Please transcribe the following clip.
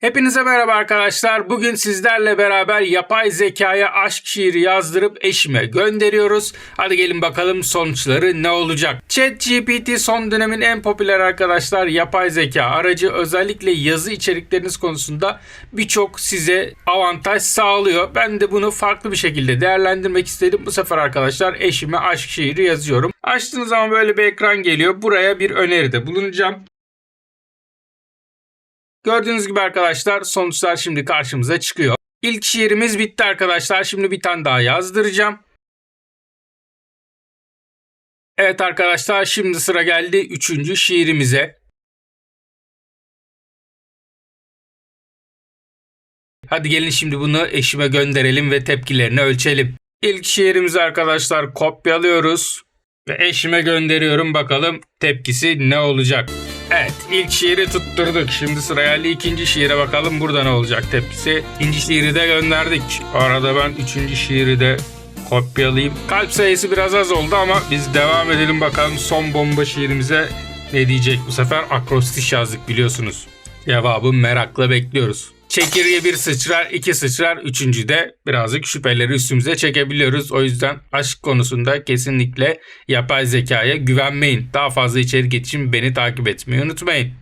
Hepinize merhaba arkadaşlar. Bugün sizlerle beraber yapay zekaya aşk şiiri yazdırıp eşime gönderiyoruz. Hadi gelin bakalım sonuçları ne olacak? ChatGPT son dönemin en popüler arkadaşlar yapay zeka aracı özellikle yazı içerikleriniz konusunda birçok size avantaj sağlıyor. Ben de bunu farklı bir şekilde değerlendirmek istedim. Bu sefer arkadaşlar eşime aşk şiiri yazıyorum. Açtığınız zaman böyle bir ekran geliyor. Buraya bir öneride bulunacağım. Gördüğünüz gibi arkadaşlar sonuçlar şimdi karşımıza çıkıyor. İlk şiirimiz bitti arkadaşlar. Şimdi bir tane daha yazdıracağım. Evet arkadaşlar şimdi sıra geldi üçüncü şiirimize. Hadi gelin şimdi bunu eşime gönderelim ve tepkilerini ölçelim. İlk şiirimizi arkadaşlar kopyalıyoruz ve eşime gönderiyorum bakalım tepkisi ne olacak. Evet ilk şiiri tutturduk. Şimdi sıra geldi ikinci şiire bakalım burada ne olacak tepkisi. İkinci şiiri de gönderdik. Arada ben üçüncü şiiri de kopyalayayım. Kalp sayısı biraz az oldu ama biz devam edelim bakalım son bomba şiirimize ne diyecek bu sefer akrostiş yazdık biliyorsunuz. Cevabı merakla bekliyoruz. Çekirge bir sıçrar, iki sıçrar, üçüncü de birazcık şüpheleri üstümüze çekebiliyoruz. O yüzden aşk konusunda kesinlikle yapay zekaya güvenmeyin. Daha fazla içerik için beni takip etmeyi unutmayın.